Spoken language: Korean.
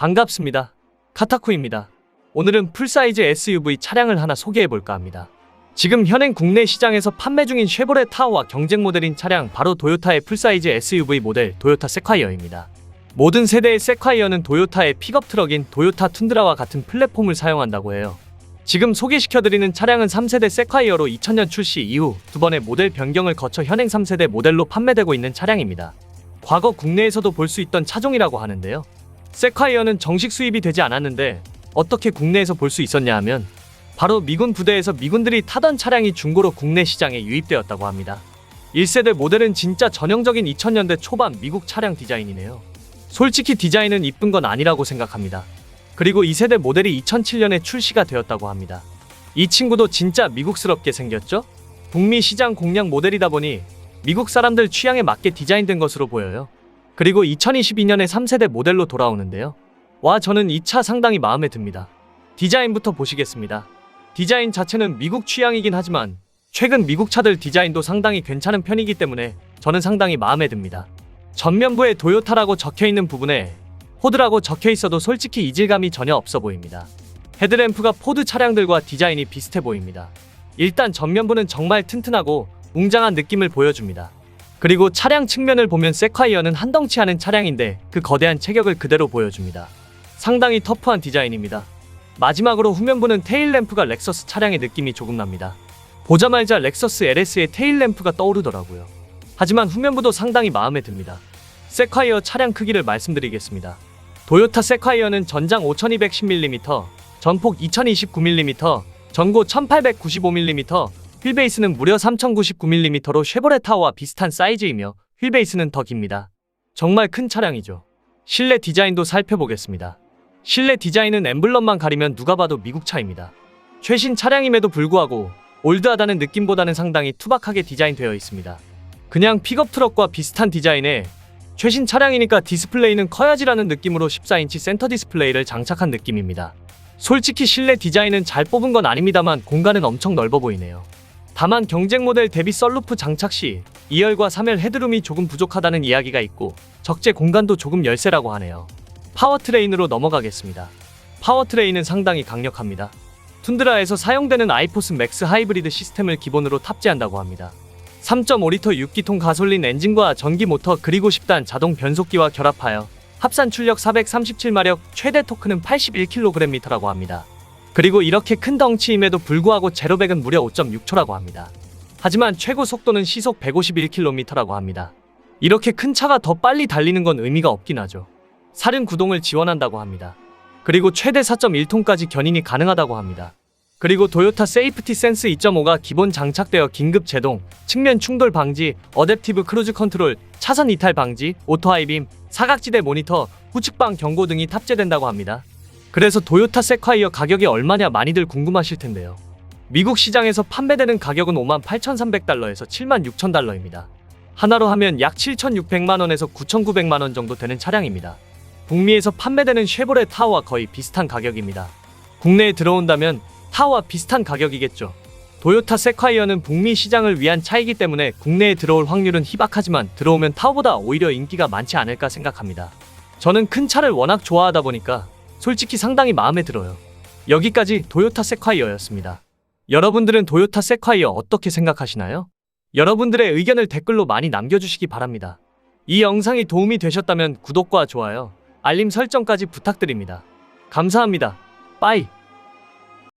반갑습니다. 카타쿠입니다. 오늘은 풀사이즈 SUV 차량을 하나 소개해 볼까 합니다. 지금 현행 국내 시장에서 판매 중인 쉐보레 타워와 경쟁 모델인 차량 바로 도요타의 풀사이즈 SUV 모델 도요타 세콰이어입니다. 모든 세대의 세콰이어는 도요타의 픽업 트럭인 도요타 툰드라와 같은 플랫폼을 사용한다고 해요. 지금 소개시켜드리는 차량은 3세대 세콰이어로 2000년 출시 이후 두 번의 모델 변경을 거쳐 현행 3세대 모델로 판매되고 있는 차량입니다. 과거 국내에서도 볼 수 있던 차종이라고 하는데요. 세콰이어는 정식 수입이 되지 않았는데 어떻게 국내에서 볼 수 있었냐 하면 바로 미군 부대에서 미군들이 타던 차량이 중고로 국내 시장에 유입되었다고 합니다. 1세대 모델은 진짜 전형적인 2000년대 초반 미국 차량 디자인이네요. 솔직히 디자인은 이쁜 건 아니라고 생각합니다. 그리고 2세대 모델이 2007년에 출시가 되었다고 합니다. 이 친구도 진짜 미국스럽게 생겼죠? 북미 시장 공략 모델이다 보니 미국 사람들 취향에 맞게 디자인된 것으로 보여요. 그리고 2022년에 3세대 모델로 돌아오는데요. 와, 저는 이 차 상당히 마음에 듭니다. 디자인부터 보시겠습니다. 디자인 자체는 미국 취향이긴 하지만 최근 미국 차들 디자인도 상당히 괜찮은 편이기 때문에 저는 상당히 마음에 듭니다. 전면부에 도요타라고 적혀 있는 부분에 포드라고 적혀 있어도 솔직히 이질감이 전혀 없어 보입니다. 헤드램프가 포드 차량들과 디자인이 비슷해 보입니다. 일단 전면부는 정말 튼튼하고 웅장한 느낌을 보여줍니다. 그리고 차량 측면을 보면 세콰이어는 한 덩치 하는 차량인데 그 거대한 체격을 그대로 보여줍니다. 상당히 터프한 디자인입니다. 마지막으로 후면부는 테일램프가 렉서스 차량의 느낌이 조금 납니다. 보자마자 렉서스 LS의 테일램프가 떠오르더라고요. 하지만 후면부도 상당히 마음에 듭니다. 세콰이어 차량 크기를 말씀드리겠습니다. 도요타 세콰이어는 전장 5210mm, 전폭 2029mm, 전고 1895mm, 휠베이스는 무려 3099mm로 쉐보레 타워와 비슷한 사이즈이며 휠베이스는 더 깁니다. 정말 큰 차량이죠. 실내 디자인도 살펴보겠습니다. 실내 디자인은 엠블럼만 가리면 누가 봐도 미국 차입니다. 최신 차량임에도 불구하고 올드하다는 느낌보다는 상당히 투박하게 디자인되어 있습니다. 그냥 픽업 트럭과 비슷한 디자인에 최신 차량이니까 디스플레이는 커야지라는 느낌으로 14인치 센터 디스플레이를 장착한 느낌입니다. 솔직히 실내 디자인은 잘 뽑은 건 아닙니다만 공간은 엄청 넓어 보이네요. 다만 경쟁 모델 대비 썰루프 장착 시 2열과 3열 헤드룸이 조금 부족하다는 이야기가 있고 적재 공간도 조금 열세라고 하네요. 파워트레인으로 넘어가겠습니다. 파워트레인은 상당히 강력합니다. 툰드라에서 사용되는 아이포스 맥스 하이브리드 시스템을 기본으로 탑재한다고 합니다. 3.5리터 6기통 가솔린 엔진과 전기 모터 그리고 10단 자동 변속기와 결합하여 합산 출력 437마력, 최대 토크는 81kgm라고 합니다. 그리고 이렇게 큰 덩치임에도 불구하고 제로백은 무려 5.6초라고 합니다. 하지만 최고 속도는 시속 151km라고 합니다. 이렇게 큰 차가 더 빨리 달리는 건 의미가 없긴 하죠. 사륜 구동을 지원한다고 합니다. 그리고 최대 4.1톤까지 견인이 가능하다고 합니다. 그리고 도요타 세이프티 센스 2.5가 기본 장착되어 긴급 제동, 측면 충돌 방지, 어댑티브 크루즈 컨트롤, 차선 이탈 방지, 오토 하이빔, 사각지대 모니터, 후측방 경고 등이 탑재된다고 합니다. 그래서 도요타 세콰이어 가격이 얼마냐 많이들 궁금하실 텐데요. 미국 시장에서 판매되는 가격은 58,300달러에서 76,000달러입니다. 하나로 하면 약 7,600만 원에서 9,900만 원 정도 되는 차량입니다. 북미에서 판매되는 쉐보레 타워와 거의 비슷한 가격입니다. 국내에 들어온다면 타워와 비슷한 가격이겠죠. 도요타 세콰이어는 북미 시장을 위한 차이기 때문에 국내에 들어올 확률은 희박하지만 들어오면 타워보다 오히려 인기가 많지 않을까 생각합니다. 저는 큰 차를 워낙 좋아하다 보니까 솔직히 상당히 마음에 들어요. 여기까지 도요타 세콰이어였습니다. 여러분들은 도요타 세콰이어 어떻게 생각하시나요? 여러분들의 의견을 댓글로 많이 남겨주시기 바랍니다. 이 영상이 도움이 되셨다면 구독과 좋아요, 알림 설정까지 부탁드립니다. 감사합니다. 빠이.